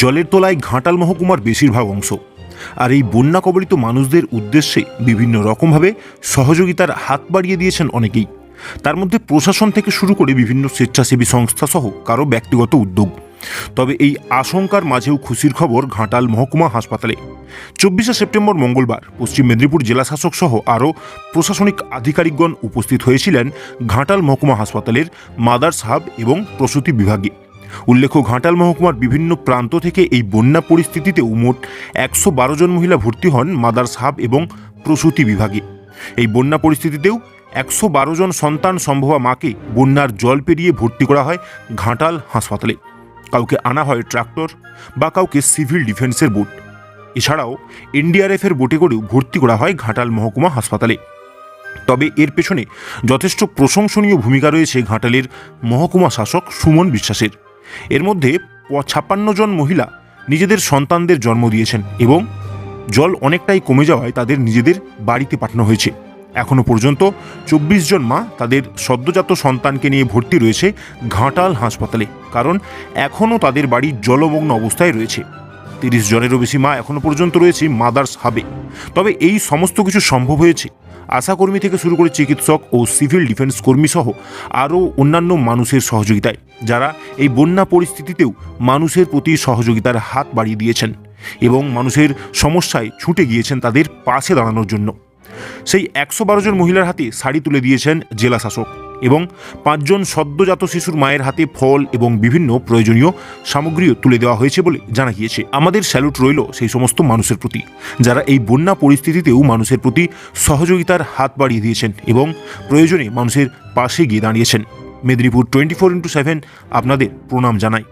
জলের তলায় ঘাটাল মহকুমার বেশিরভাগ অংশ। আর এই বন্যা কবলিত মানুষদের উদ্দেশ্যে বিভিন্ন রকমভাবে সহযোগিতার হাত বাড়িয়ে দিয়েছেন অনেকেই। তার মধ্যে প্রশাসন থেকে শুরু করে বিভিন্ন স্বেচ্ছাসেবী সংস্থা সহ কারও ব্যক্তিগত উদ্যোগ। তবে এই আশঙ্কার মাঝেও খুশির খবর ঘাটাল মহকুমা হাসপাতালে। চব্বিশে সেপ্টেম্বর মঙ্গলবার পশ্চিম মেদিনীপুর জেলা শাসক সহ আরও প্রশাসনিক আধিকারিকগণ উপস্থিত হয়েছিলেন ঘাটাল মহকুমা হাসপাতালের মাদার্স হাব এবং প্রসূতি বিভাগে। উল্লেখ্য, ঘাটাল মহকুমার বিভিন্ন প্রান্ত থেকে এই বন্যা পরিস্থিতিতেও মোট একশো বারো জন মহিলা ভর্তি হন মাদার্স হাব এবং প্রসূতি বিভাগে। এই বন্যা পরিস্থিতিতেও একশো বারো জন সন্তান সম্ভবা মাকে বন্যার জল পেরিয়ে ভর্তি করা হয় ঘাটাল হাসপাতালে। কাউকে আনা হয় ট্রাক্টর বা কাউকে সিভিল ডিফেন্সের বোট। এছাড়াও এনডিআরএফের বোটে করেও ভর্তি করা হয় ঘাটাল মহকুমা হাসপাতালে। তবে এর পেছনে যথেষ্ট প্রশংসনীয় ভূমিকা রয়েছে ঘাটালের মহকুমা শাসক সুমন বিশ্বাসের। এর মধ্যে ছাপ্পান্ন জন মহিলা নিজেদের সন্তানদের জন্ম দিয়েছেন এবং জল অনেকটাই কমে যাওয়ায় তাদের নিজেদের বাড়িতে পাঠানো হয়েছে। এখনও পর্যন্ত চব্বিশ জন মা তাদের সদ্যজাত সন্তানকে নিয়ে ভর্তি রয়েছে ঘাটাল হাসপাতালে, কারণ এখনও তাদের বাড়ি জলমগ্ন অবস্থায় রয়েছে। তিরিশ জনেরও বেশি মা এখনও পর্যন্ত রয়েছে মাদার্স হাবে। তবে এই সমস্ত কিছু সম্ভব হয়েছে। আশাকর্মী থেকে শুরু করে চিকিৎসক ও সিভিল ডিফেন্স কর্মী সহ আরও অন্যান্য মানুষের সহযোগিতায়, যারা এই বন্যা পরিস্থিতিতেও মানুষের প্রতি সহযোগিতার হাত বাড়িয়ে দিয়েছেন এবং মানুষের সমস্যায় ছুটে গিয়েছেন তাদের পাশে দাঁড়ানোর জন্য। সেই একশো বারো জন মহিলার হাতে শাড়ি তুলে দিয়েছেন জেলা শাসক এবং পাঁচজন সদ্যজাত শিশুর মায়ের হাতে ফল এবং বিভিন্ন প্রয়োজনীয় সামগ্রীও তুলে দেওয়া হয়েছে বলে জানা গিয়েছে। আমাদের স্যালুট রইল সেই সমস্ত মানুষের প্রতি, যারা এই বন্যা পরিস্থিতিতেও মানুষের প্রতি সহযোগিতার হাত বাড়িয়ে দিয়েছেন এবং প্রয়োজনে মানুষের পাশে গিয়ে দাঁড়িয়েছেন। Medinipur twenty four into seven আপনাদের প্রণাম জানায়